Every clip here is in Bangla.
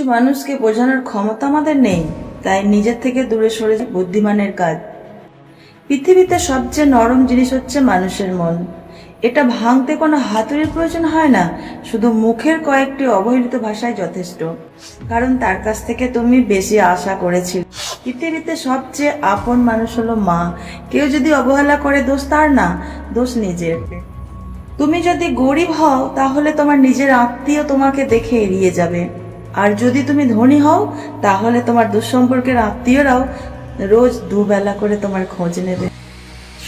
মানুষকে বোঝানোর ক্ষমতা আমাদের নেই, তাই নিজের থেকে দূরে সরে বুদ্ধিমানের কাজ। পৃথিবীতে সবচেয়ে নরম জিনিস হচ্ছে মানুষের মন। এটা ভাঙতে কোনো হাতুড়ির প্রয়োজন হয় না, শুধু মুখের কয়েকটি অবহেলিত ভাষায় যথেষ্ট। কারণ তার কাছ থেকে তুমি বেশি আশা করেছিল। পৃথিবীতে সবচেয়ে আপন মানুষ হলো মা। কেউ যদি অবহেলা করে দোষ তার না, দোষ নিজের। তুমি যদি গরিব হও, তাহলে তোমার নিজের আত্মীয় তোমাকে দেখে এড়িয়ে যাবে। আর যদি তুমি ধনী হও, তাহলে তোমার দুঃসম্পর্কের আত্মীয়রাও রোজ দুবেলা করে তোমার খোঁজ নেবে।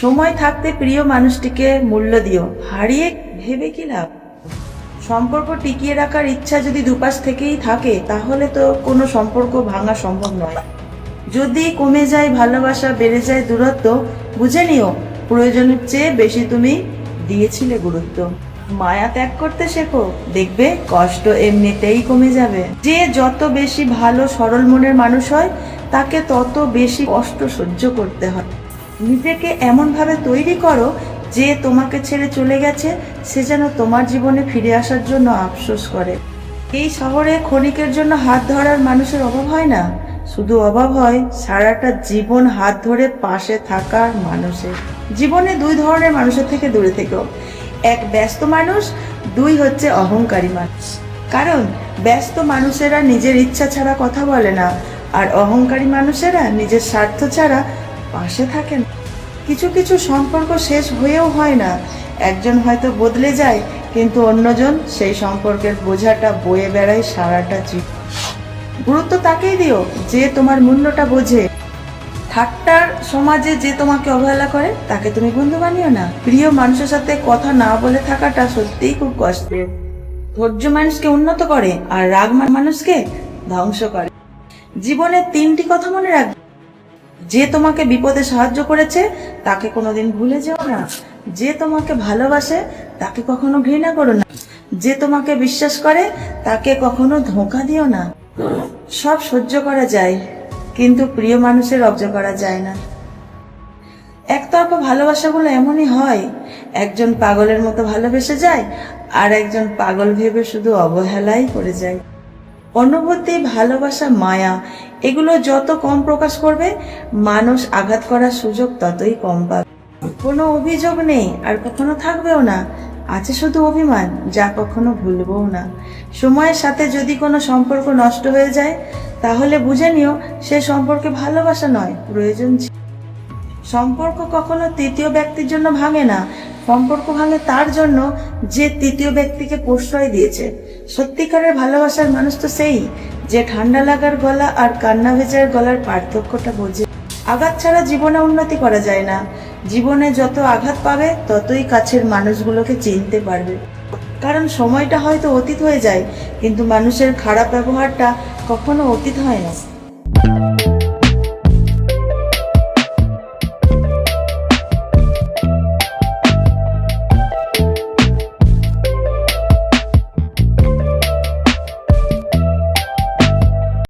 সময় থাকতে প্রিয় মানুষটিকে মূল্য দিও। হারিয়ে ভেবে কি লাভ? সম্পর্ক টিকিয়ে রাখার ইচ্ছা যদি দুপাশ থেকেই থাকে, তাহলে তো কোনো সম্পর্ক ভাঙা সম্ভব নয়। যদি কমে যায় ভালোবাসা, বেড়ে যায় দূরত্ব, বুঝে নিও, প্রয়োজনের চেয়ে বেশি তুমি দিয়েছিলে গুরুত্ব। মায়া ত্যাগ করতে শেখো, দেখবে কষ্ট এমনিতেই কমে যাবে। যে যত বেশি ভালো, সরল মনের মানুষ হয়, তাকে তত বেশি কষ্ট সহ্য করতে হয়। নিজেকে এমনভাবে তৈরি করো যে তোমাকে ছেড়ে চলে গেছে, সে যেন তোমার জীবনে ফিরে আসার জন্য আফসোস করে। এই শহরে ক্ষণিকের জন্য হাত ধরার মানুষের অভাব হয় না? শুধু অভাব হয় সারাটা জীবন হাত ধরে পাশে থাকার মানুষের। জীবনে দুই ধরনের মানুষের থেকে দূরে থেকো। এক ব্যস্ত মানুষ, দুই হচ্ছে অহংকারী মানুষ। কারণ ব্যস্ত মানুষেরা নিজের ইচ্ছা ছাড়া কথা বলে না, আর অহংকারী মানুষেরা নিজের স্বার্থ ছাড়া পাশে থাকে না কিছু কিছু সম্পর্ক শেষ হয়েও হয় না। একজন হয়তো বদলে যায়, কিন্তু অন্যজন সেই সম্পর্কের বোঝাটা, বয়ে বেড়ায় সারাটা জীবন। গুরুত্ব তাকেই দিও যে তোমার মূল্যটা বোঝে। ঠাট্টার সমাজে যে তোমাকে অবহেলা করে, তাকে তুমি বন্ধু বানিও না। প্রিয় মানুষের সাথে কথা না বলে থাকাটা সত্যিই খুব কষ্টের। ধৈর্য মানুষকে উন্নত করে আর রাগ মানুষকে ধ্বংস করে। জীবনে তিনটি কথা মনে রাখবে যে তোমাকে বিপদে সাহায্য করেছে, তাকে কোনোদিন ভুলে যেও না। যে তোমাকে ভালোবাসে, তাকে কখনো ঘৃণা করো না। যে তোমাকে বিশ্বাস করে, তাকে কখনো ধোঁকা দিও না। সব সহ্য করা যায়। কিন্তু প্রিয় মানুষের অব্জ করা যায় না। একতরফা ভালোবাসাগুলো এমনই হয়, একজন পাগলের মতো ভালোবেসে যায়, আর একজন পাগল ভেবে শুধু অবহেলাই করে যায়। অনুভূতি, ভালোবাসা, মায়া, এগুলো যত কম প্রকাশ করবে, মানুষ আঘাত করার সুযোগ ততই কম পাবে। কোনো অভিযোগ নেই, আর কখনো থাকবেও না। আছে শুধু অভিমান, যা কখনো ভুলবও না। সময়ের সাথে যদি কোনো সম্পর্ক নষ্ট হয়ে যায়, তাহলে বুঝে নিও, সে সম্পর্কে ভালোবাসা নয়, প্রয়োজন সম্পর্ক কখনো তৃতীয় ব্যক্তির জন্য ভাঙে না। সম্পর্ক ভাঙে তার জন্য যে তৃতীয় ব্যক্তিকে প্রশ্রয় দিয়েছে। সত্যিকারের ভালোবাসার মানুষ তো সেই, যে ঠান্ডা লাগার গলা আর কান্না ভেজার গলার পার্থক্যটা বোঝে। আঘাত ছাড়া জীবনে উন্নতি করা যায় না। জীবনে যত আঘাত পাবে, ততই কাছের মানুষগুলোকে চিনতে পারবে। কারণ সময়টা হয়তো অতীত হয়ে যায়, কিন্তু মানুষের খারাপ ব্যবহারটা কখনো অতীত হয় না।